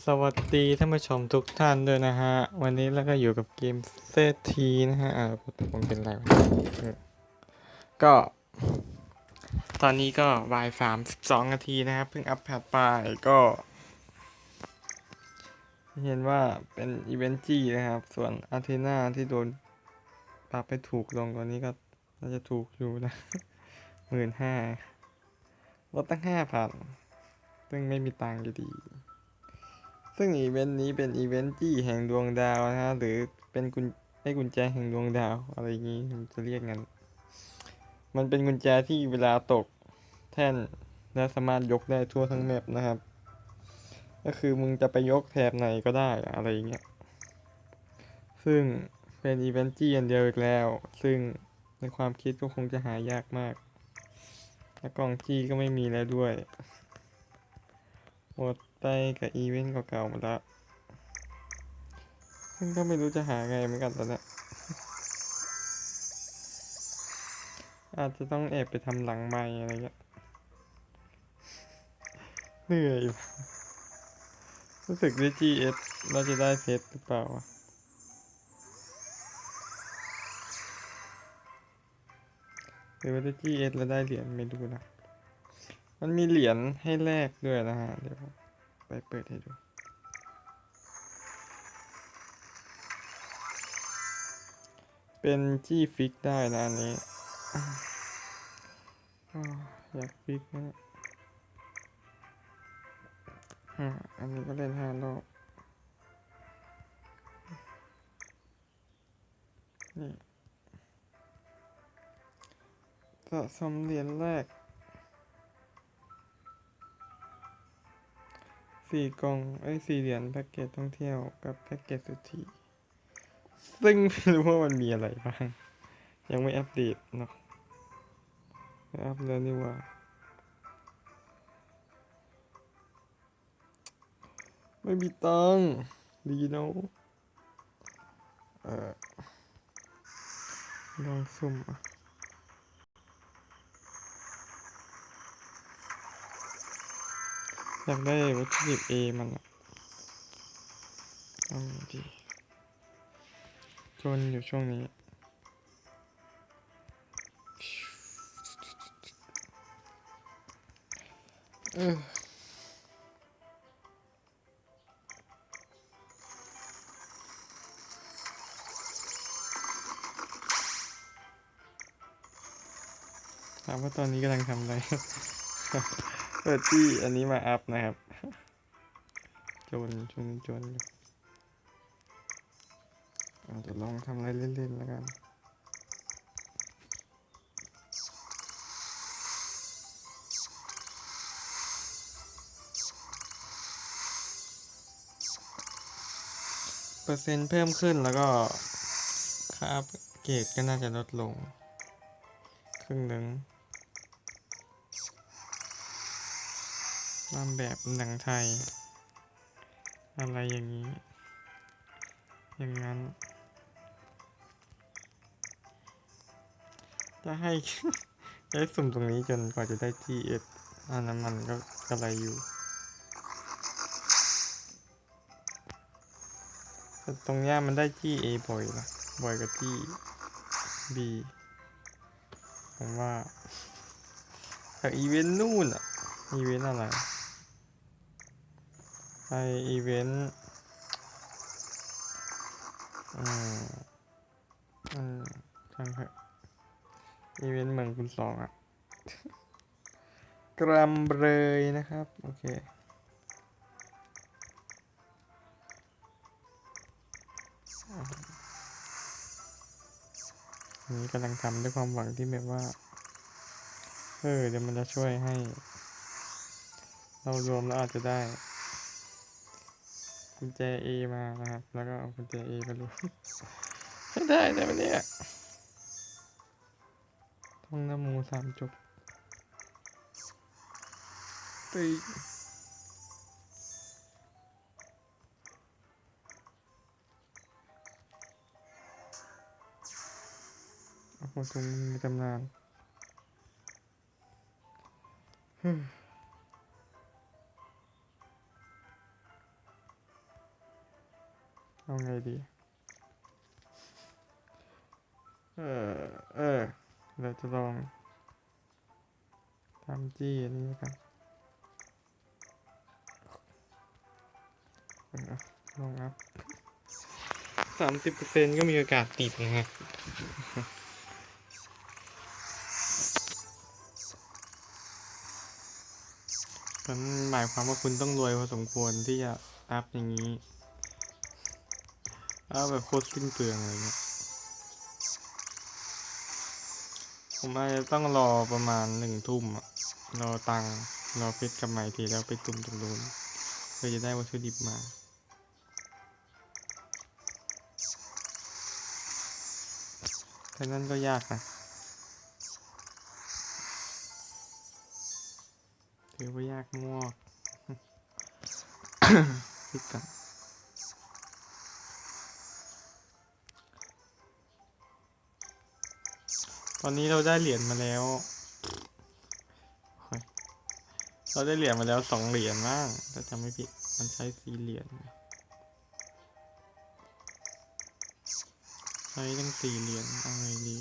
สวัสดีท่านผู้ชมทุกท่านด้วยนะฮะ วันนี้เราก็อยู่กับเกมเซตทีนะฮะอ่าผมเป็นไรวะก็ ตอนนี้ก็บ่ายสามสิบสองนาทีนะครับ เพิ่งอัพแพดไปก็ เห็นว่าเป็นอีเวนต์จีนะครับ ส่วนอาเทนาที่โดนปรับไปถูกลงตอนนี้ก็น่าจะถูกอยู่นะหมื่นห้าลดตั้งห้าพันซึ่งไม่มีตังค์อยู่ดี ซึ่งอีเวนต์นี้เป็นอีเวนต์จี้แห่งดวงดาวนะฮะหรือเป็นกุญให้กุญแจแห่งดวงดาวอะไรอย่างนี้จะเรียกงั้น มันเป็นกุญแจที่เวลาตกแท่นและสามารถยกได้ทั่วทั้งแมปนะครับ ก็คือมึงจะไปยกแถบไหนก็ได้อะไรอย่างเงี้ย ซึ่งเป็นอีเวนต์จี้อันเดียวอีกแล้ว ซึ่งในความคิดก็คงจะหายากมาก และกล่องจี้ก็ไม่มีแล้วด้วยหมด ไปกับอีเวนต์เก่าๆหมดล้วซึ่งก็ไม่รู้จะหาไงเหมือนกันตอนนี้อาจจะต้องแอบไปทำหลังไม้อะไรเงี้ย เหนื่อย รู้สึกได้ GS เราจะได้เพชรหรือเปล่าวะหรือว่าด้ GS แล้วได้เหรียญไม่รู้นะ มันมีเหรียญให้แลกด้วยนะฮะ เดี๋ยว ไปเปิดให้ดู เป็นจี้ฟิกได้นะอันนี้ออยากฟิกนะอันนี้ก็เล่นห้ารอบนี่สะสมเหรียญแรก สี่กล่องไอ้สี่เหรียญแพ็กเกจท่องเที่ยวกับแพ็กเกจสุทธิซึ่งไม่รู้ว่ามันมีอะไรบ้าง ยังไม่อัปเดตเนาะไม่อัปแล้วนี่ว่าไม่มีตังดีเนาะเออลองสุ่มอะ อยากได้วัตถุดิบ A มันอะเอาไงดีจนอยู่ช่วงนี้เออถามว่าตอนนี้กำลังทำอะไร เปิดที่อันนี้มาอัพนะครับ จนจนจนอาจจะลองทำอะไรเล่นๆแล้วกันเปอร์เซ็นต์เพิ่มขึ้นแล้วก็ค่าอัพเกรดก็น่าจะลดลง ครึ่งหนึ่ง ตามแบบหนังไทย อะไรอย่างนี้ อย่างนั้น จะให้จะให้สุ่มตรงนี้จนกว่าจะได้ GS อันนั้นมันก็กระไรอยู่แต่ตรงนี้มันได้ GA บ่อยนะบ่อยกว่าที่ B ผมว่าจากอีเวนต์นู่นอะอีเวนต์อะไร ไปอีเวนต์อืมอืมช่างเถอะอีเวนต์เหมืองคุณสองอะกรัมเบยนะครับ โอเคนนี้กำลังทำด้วยความหวังที่แบบว่า เออเดี๋ยวมันจะช่วยให้ เรารวมแล้วอาจจะได้ กุญแจ A มานะครับ แล้วก็เอากุญแจ A ไปรวมไม่ได้แต่วันเนี้ยท่องนโมสามจบไปเอาคนตรงในตำนานฮึ่ เอาไงดี เออ เออ เราจะลองทำจี้อันนี้กันเออลองอัพสามสิบเปอร์เซ็นก็มีโอกาสติดนะฮะมันหมายความว่าคุณต้องรวยพอสมควรที่จะอัพอย่างนี้ อัพแบบโคตรสิ้นเปลืองอะไรเงี้ยผมอาจจะต้องรอประมาณหนึ่งทุ่มอะรอตังค์รอเพชรกลับมาอีกทีแล้วไปตุ่มตรงนู้นเพื่อจะได้วัตถุดิบมาแต่นั่นก็ยากนะถือว่ายากมากคิดกัน ตอนนี้เราได้เหรียญมาแล้ว เราได้เหรียญมาแล้วสองเหรียญบ้างถ้าจำไม่ผิด มันใช้สี่เหรียญ ใช้ตั้งสี่เหรียญเอาไงดี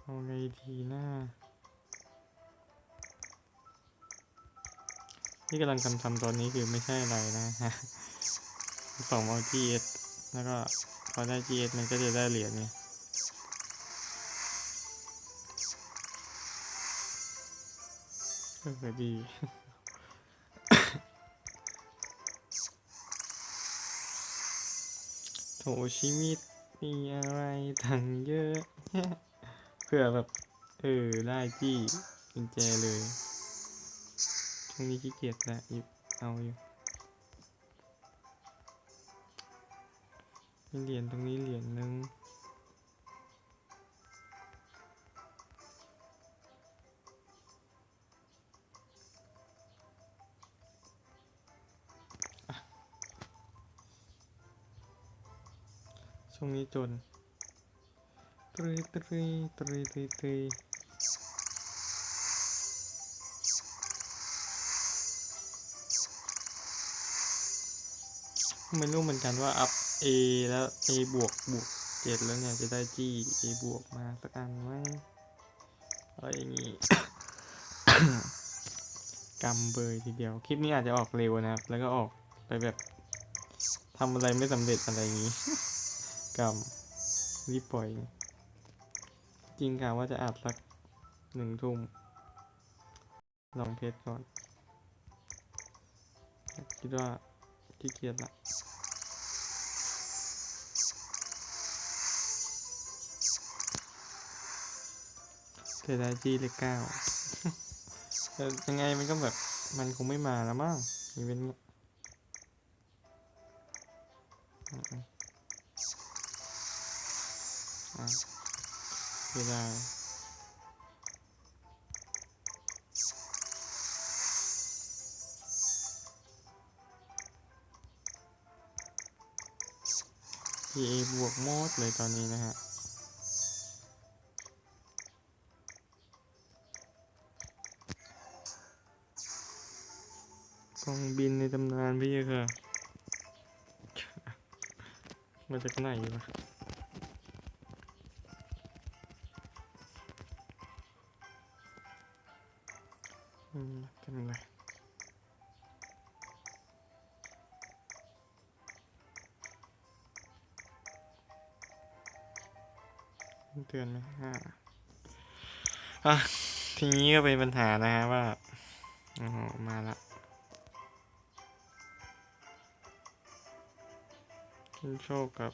เอาไงดีนะ ที่กำลังทำทำตอนนี้คือไม่ใช่อะไรนะฮะสองเอา GS แล้วก็พอได้ GS มันก็จะได้เหรียญไงเออดีโถชีวิตมีอะไรทั้งเยอะ เพื่อแบบ เออ ได้จี้กุญแจเลย ช่วงนี้ขี้เกียจแหล้วหยิบเอาอยู่มีเหรียญตรงนี้เหรียญหนึ่งช่วงนี้จนตรีตรีตรีตรีตรี ไม่รู้เหมือนกันว่าอัพ A แล้ว A บวกบวกเจ็ดแล้วเนี่ยจะได้จี้ A บวกมาสักอันไหมอะไรอย่างงี้กำเบยทีเดียว คลิปนี้อาจจะออกเร็วนะครับ แล้วก็ออกไปแบบทำอะไรไม่สำเร็จอะไรอย่างงี้กำรีบปล่อย จริงค่ะว่าจะอัดสักหนึ่งทุ่ม ลองเพจก่อน คิดว่า ขี้เกียจละเสียดจีเลขเก้าแต่ยังไงมันก็แบบ มันคงไม่มาแล้วมั้งอีเวนต์เนี้ยอืมๆอะเสียดายพีเอบวกโมดเลยตอนนี้นะฮะกองบินในตำนานพี่ค่ะ มาจากไหนวะ นไหมอ่าอะทีนี้ก็เป็นปัญหานะฮะว่าโอ้โหมาละขึ้นโชคกับ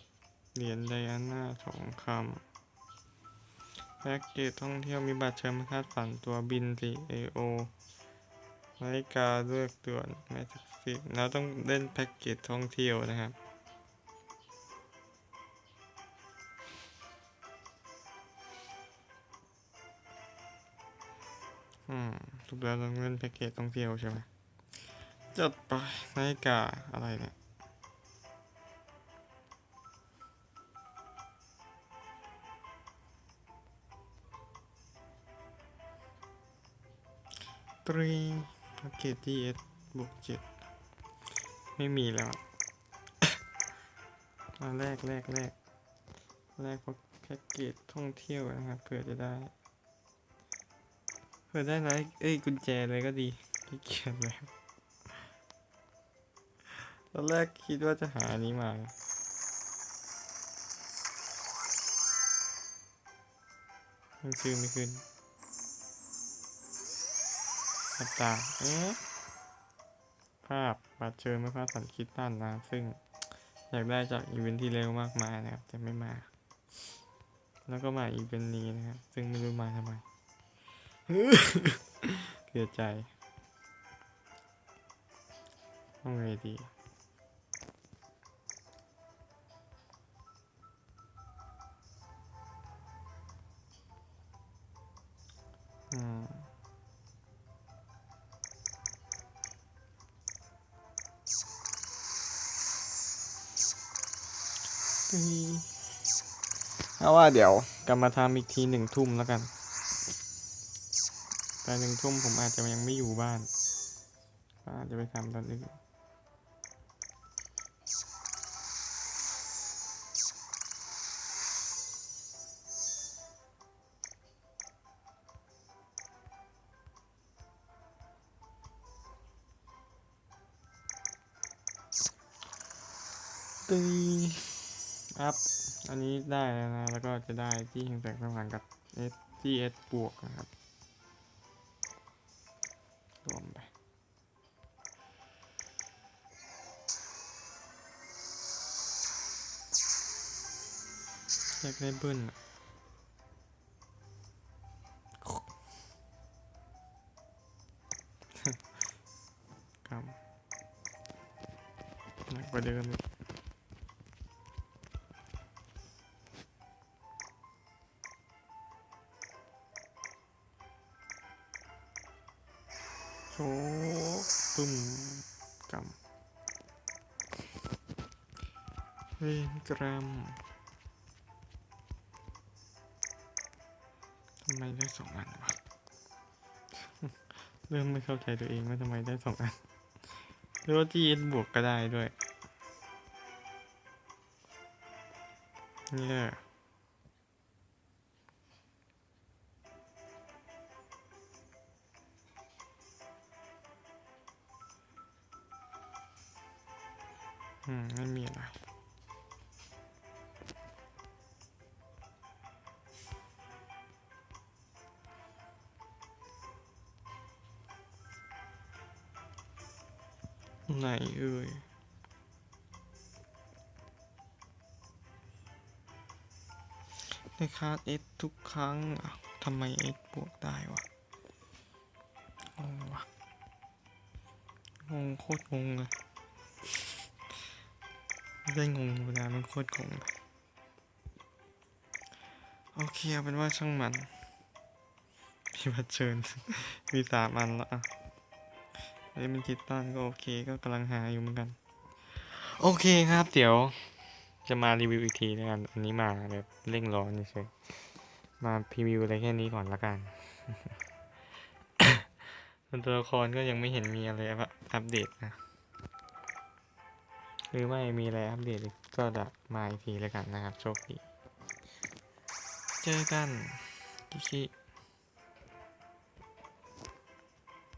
เหรียญไดอาน่าสองคำแพ็กเกจท่องเที่ยวมีบัตรเชิญมาคาดฝันตัวบินสีเอโอนาฬิกาเลือกด่วนแมจิกฟิกแล้วต้องเล่นแพ็กเกจท่องเที่ยวนะครับ อืมถูกแล้วต้องเล่นแพ็กเกจท่องเที่ยวใช่ไหมจัดไปนาฬิกาอะไรเนี่ยตรีแพ็กเกจ GS บวกเจ็ดไม่มีแล้วมาแรกแรกแรกแรกแพ็กเกจท่องเที่ยวนะครับเผื่อจะได้ เผื่อได้นะเอ้ยกุญแจเลยก็ดีขี้เกียจแล้วตอนแรกคิดว่าจะหาอันนี้มา มันชื่อไม่ขึ้นอัตราเอ๊ะภาพบัตรเชิญไม่พลาดสันคิดตันนะ ซึ่งอยากได้จากอีเวนท์ที่เร็วมากมายนะครับ แต่ไม่มา แล้วก็มาอีเวนท์นี้นะครับ ซึ่งไม่รู้มาทำไม เสียใจต้องไงดีอืมเอาว่าเดี๋ยวกลับมาทำอีกทีหนึ่งทุ่มแล้วกัน แต่หนึ่งทุ่มผมอาจจะยังไม่อยู่บ้านอาจจะไปทำตอนอื่นตีอัพ อันนี้ได้แล้วนะ แล้วก็จะได้ที่แห่งแสงสว่างกับ S G S บวกนะครับ อยากได้เบิ้ลครับหนักกว่าเดิมอีกโชปึ้มกำเวนกรัม ไมได้สองอันวะเริ่มไม่เข้าใจตัวเองว่าทำไมได้สองอันหรือว่า GS บวกก็ได้ด้วยเนี่ยอืมไม่มีอะไร ไหนเอ่ยในคาร์ดเอสทุกครั้งอะทำไมเอสบวกได้วะงงวะงงโคตรงงเลยไม่ได้งงธรรมดามันโคตรงงโอเค เอาเป็นว่าช่างมันพี่บัตรเชิญ มีสามอันละอะ ไอ้มันคิดตันก็โอเคก็กำลังหาอยู่เหมือนกัน โอเคครับ เดี๋ยว จะมารีวิวอีกทีแล้วกันอันนี้มาแบบเร่งร้อนเฉยมาพรีวิวอะไรแค่นี้ก่อนละกันตัวละครก็ยังไม่เห็นมีอะไรอัปเดตนะหรือไม่มีอะไรอัปเดตก็จะมาอีกทีแล้วกันนะครับโชคดี เจอกันกิชิ